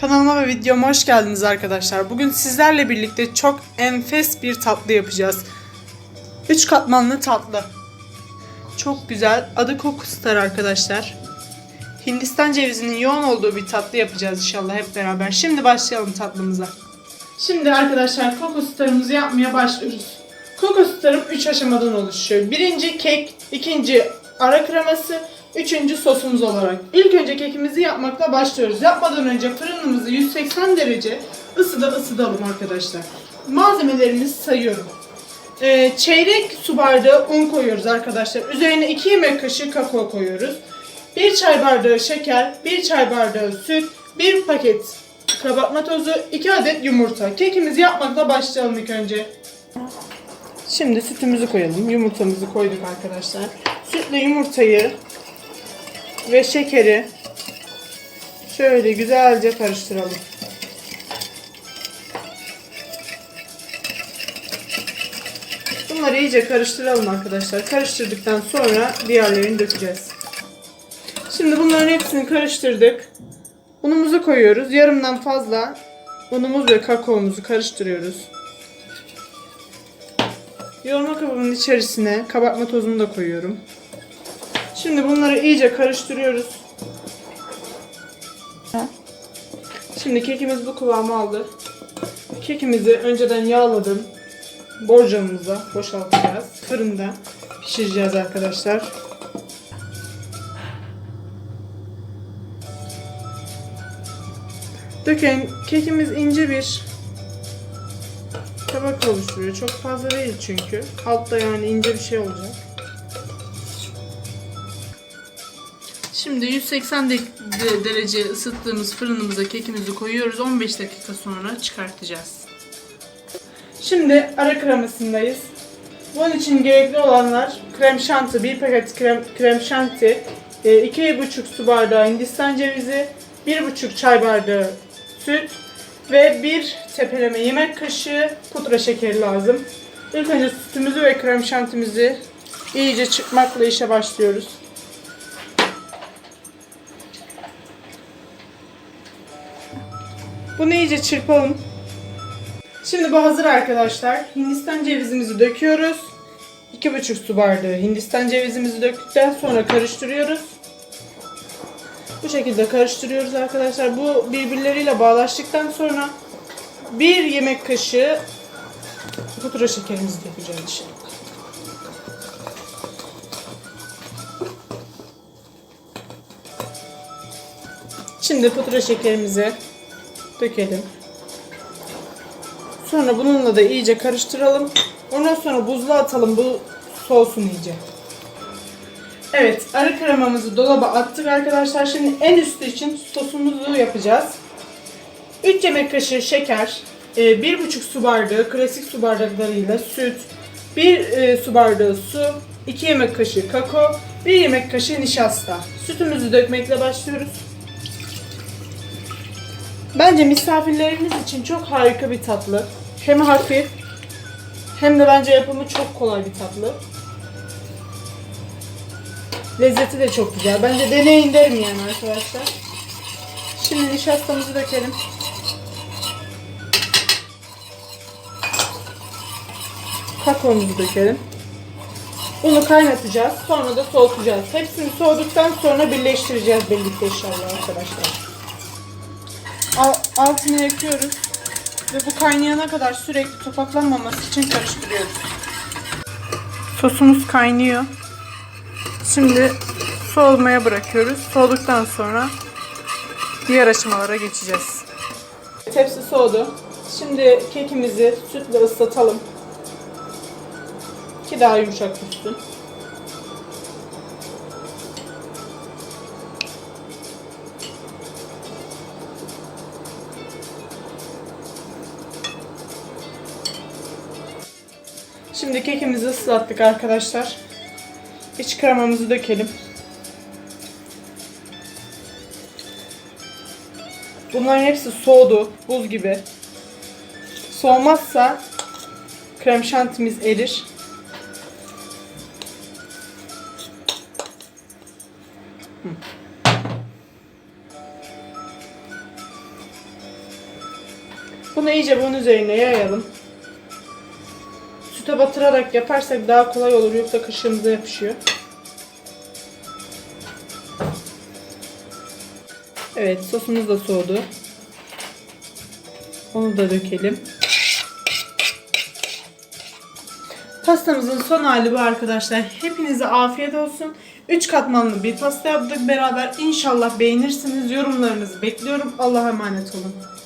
Kanalıma ve videoma hoş geldiniz arkadaşlar. Bugün sizlerle birlikte çok enfes bir tatlı yapacağız. 3 katmanlı tatlı. Çok güzel. Adı Kokustar arkadaşlar. Hindistan cevizinin yoğun olduğu bir tatlı yapacağız inşallah hep beraber. Şimdi başlayalım tatlımıza. Şimdi arkadaşlar kokostarımızı yapmaya başlıyoruz. Kokostarım 3 aşamadan oluşuyor. Birinci kek, ikinci ara kreması, üçüncü sosumuz olarak. İlk önce kekimizi yapmakla başlıyoruz. Yapmadan önce fırınımızı 180 derece ısıda ısıtalım arkadaşlar. Malzemelerimizi sayıyorum. Ee, çeyrek su bardağı un koyuyoruz arkadaşlar. Üzerine 2 yemek kaşığı kakao koyuyoruz. 1 çay bardağı şeker, 1 çay bardağı süt, 1 paket kabartma tozu, 2 adet yumurta. Kekimizi yapmakla başlayalım ilk önce. Şimdi sütümüzü koyalım. Yumurtamızı koyduk arkadaşlar. Sütle yumurtayı ve şekeri şöyle güzelce karıştıralım. Bunları iyice karıştıralım arkadaşlar. Karıştırdıktan sonra diğerlerini dökeceğiz. Şimdi bunların hepsini karıştırdık. Unumuzu koyuyoruz. Yarımdan fazla unumuz ve kakaomuzu karıştırıyoruz. Yoğurma kabımın içerisine kabartma tozunu da koyuyorum. Şimdi bunları iyice karıştırıyoruz. Şimdi kekimiz bu kıvamı aldı. Kekimizi önceden yağladım. Borcamımıza boşaltacağız. Fırında pişireceğiz arkadaşlar. Döken kekimiz ince bir tabak oluşturuyor. Çok fazla değil çünkü. Altta yani ince bir şey olacak. Şimdi 180 de- de- derece ısıttığımız fırınımıza kekimizi koyuyoruz. 15 dakika sonra çıkartacağız. Şimdi ara kremasındayız. Bunun için gerekli olanlar krem şanti, bir paket krem, krem şanti, e, iki buçuk su bardağı hindistan cevizi, bir buçuk çay bardağı süt ve bir tepeleme yemek kaşığı pudra şekeri lazım. İlk önce sütümüzü ve krem şantimizi iyice çıkmakla işe başlıyoruz. Bunu iyice çırpalım. Şimdi bu hazır arkadaşlar. Hindistan cevizimizi döküyoruz. 2,5 su bardağı Hindistan cevizimizi döktükten sonra karıştırıyoruz. Bu şekilde karıştırıyoruz arkadaşlar. Bu birbirleriyle bağlaştıktan sonra bir yemek kaşığı pudra şekerimizi dökeceğiz içine. Şimdi pudra şekerimizi dökelim. Sonra bununla da iyice karıştıralım. Ondan sonra buzluğa atalım bu soğusun iyice. Evet, arı kremamızı dolaba attık arkadaşlar. Şimdi en üstü için sosumuzu yapacağız. 3 yemek kaşığı şeker, 1,5 su bardağı klasik su bardaklarıyla süt, 1 su bardağı su, 2 yemek kaşığı kakao, 1 yemek kaşığı nişasta. Sütümüzü dökmekle başlıyoruz. Bence misafirleriniz için çok harika bir tatlı. Hem hafif hem de bence yapımı çok kolay bir tatlı. Lezzeti de çok güzel. Bence deneyin derim yani arkadaşlar. Şimdi nişastamızı dökelim. Kakaomuzu dökelim. Unu kaynatacağız. Sonra da soğutacağız. Hepsini soğuduktan sonra birleştireceğiz birlikte inşallah arkadaşlar. Al- altını yakıyoruz. Ve bu kaynayana kadar sürekli topaklanmaması için karıştırıyoruz. Sosumuz kaynıyor. Şimdi soğumaya bırakıyoruz. Soğuduktan sonra diğer aşamalara geçeceğiz. Tepsi soğudu. Şimdi kekimizi sütle ıslatalım. Ki daha yumuşak düşsün. Şimdi kekimizi ıslattık arkadaşlar. İç kremamızı dökelim. Bunların hepsi soğudu. Buz gibi. Soğumazsa krem şantimiz erir. Bunu iyice bunun üzerine yayalım. Süte batırarak yaparsak daha kolay olur yoksa kaşığımıza yapışıyor. Evet sosumuz da soğudu. Onu da dökelim. Pastamızın son hali bu arkadaşlar. Hepinize afiyet olsun. 3 katmanlı bir pasta yaptık beraber. İnşallah beğenirsiniz. Yorumlarınızı bekliyorum. Allah'a emanet olun.